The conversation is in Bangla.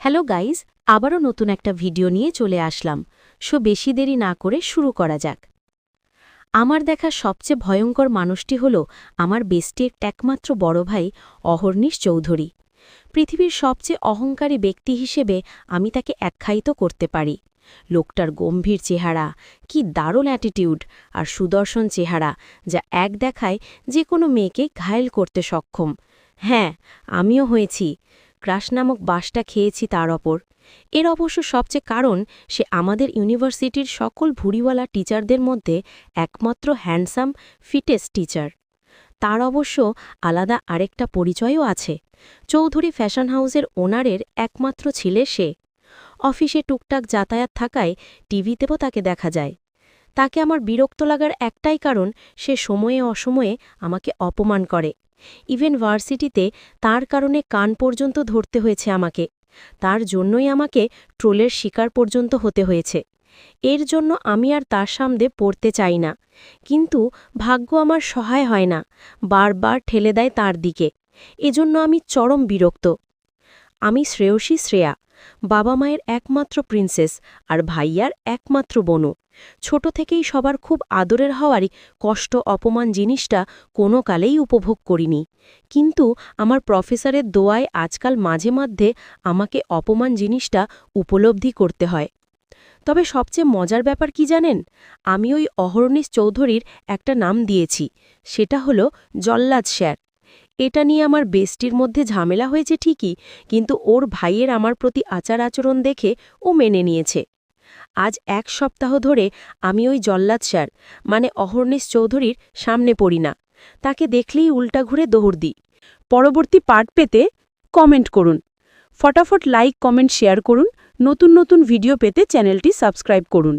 হ্যালো গাইজ আবারও নতুন একটা ভিডিও নিয়ে চলে আসলাম। সো বেশি দেরি না করে শুরু করা যাক। আমার দেখা সবচেয়ে ভয়ঙ্কর মানুষটি হল আমার বেস্টির একমাত্র বড় ভাই অহর্নিশ চৌধুরী। পৃথিবীর সবচেয়ে অহংকারী ব্যক্তি হিসেবে আমি তাকে আখ্যায়িত করতে পারি। লোকটার গম্ভীর চেহারা, কি দারুণ অ্যাটিটিউড আর সুদর্শন চেহারা, যা এক দেখায় যে কোনো মেয়েকে ঘায়েল করতে সক্ষম। হ্যাঁ আমিও হয়েছি। ক্রাশ নামক বাসটা খেয়েছি তার ওপর। এর অবশ্য সবচেয়ে কারণ, সে আমাদের ইউনিভার্সিটির সকল ভুড়িওয়ালা টিচারদের মধ্যে একমাত্র হ্যান্ডসাম, ফিটেস্ট টিচার। তার অবশ্য আলাদা আরেকটা পরিচয়ও আছে। চৌধুরী ফ্যাশন হাউসের ওনারের একমাত্র ছেলে সে। অফিসে টুকটাক যাতায়াত থাকায় টিভিতেও তাকে দেখা যায়। তাকে আমার বিরক্ত লাগার একটাই কারণ, সে সময়ে অসময়ে আমাকে অপমান করে। ইভেন ভার্সিটিতে তার কারণে কান পর্যন্ত ধরতে হয়েছে আমাকে। তার জন্যই আমাকে ট্রোলের শিকার পর্যন্ত হতে হয়েছে। এর জন্য আমি আর তার সামনে পড়তে চাই না। কিন্তু ভাগ্য আমার সহায় হয় না, বারবার ঠেলে দেয় তার দিকে। এজন্য আমি চরম বিরক্ত। আমি শ্রেয়সী শ্রেয়া, বাবা মায়ের একমাত্র প্রিন্সেস আর ভাইয়ার একমাত্র বনু। ছোট থেকেই সবার খুব আদরের হওয়ারই কষ্ট অপমান জিনিসটা কোনো কালেই উপভোগ করিনি। কিন্তু আমার প্রফেসরের দোয়ায় আজকাল মাঝে মধ্যে আমাকে অপমান জিনিসটা উপলব্ধি করতে হয়। তবে সবচেয়ে মজার ব্যাপার কি জানেন? আমি ওই অহর্নিশ চৌধুরীর একটা নাম দিয়েছি, সেটা হলো জল্লাদ স্যার। এটা নিয়ে আমার বেস্টির মধ্যে ঝামেলা হয়েছে ঠিকই, কিন্তু ওর ভাইয়ের আমার প্রতি আচার আচরণ দেখে ও মেনে নিয়েছে। আজ এক সপ্তাহ ধরে আমি ওই জল্লাদ স্যার মানে অহর্নিশ চৌধুরীর সামনে পড়ি না। তাকে দেখলেই উল্টা ঘুরে দৌড় দিই। পরবর্তী পার্ট পেতে কমেন্ট করুন। ফটাফট লাইক কমেন্ট শেয়ার করুন। নতুন নতুন ভিডিও পেতে চ্যানেলটি সাবস্ক্রাইব করুন।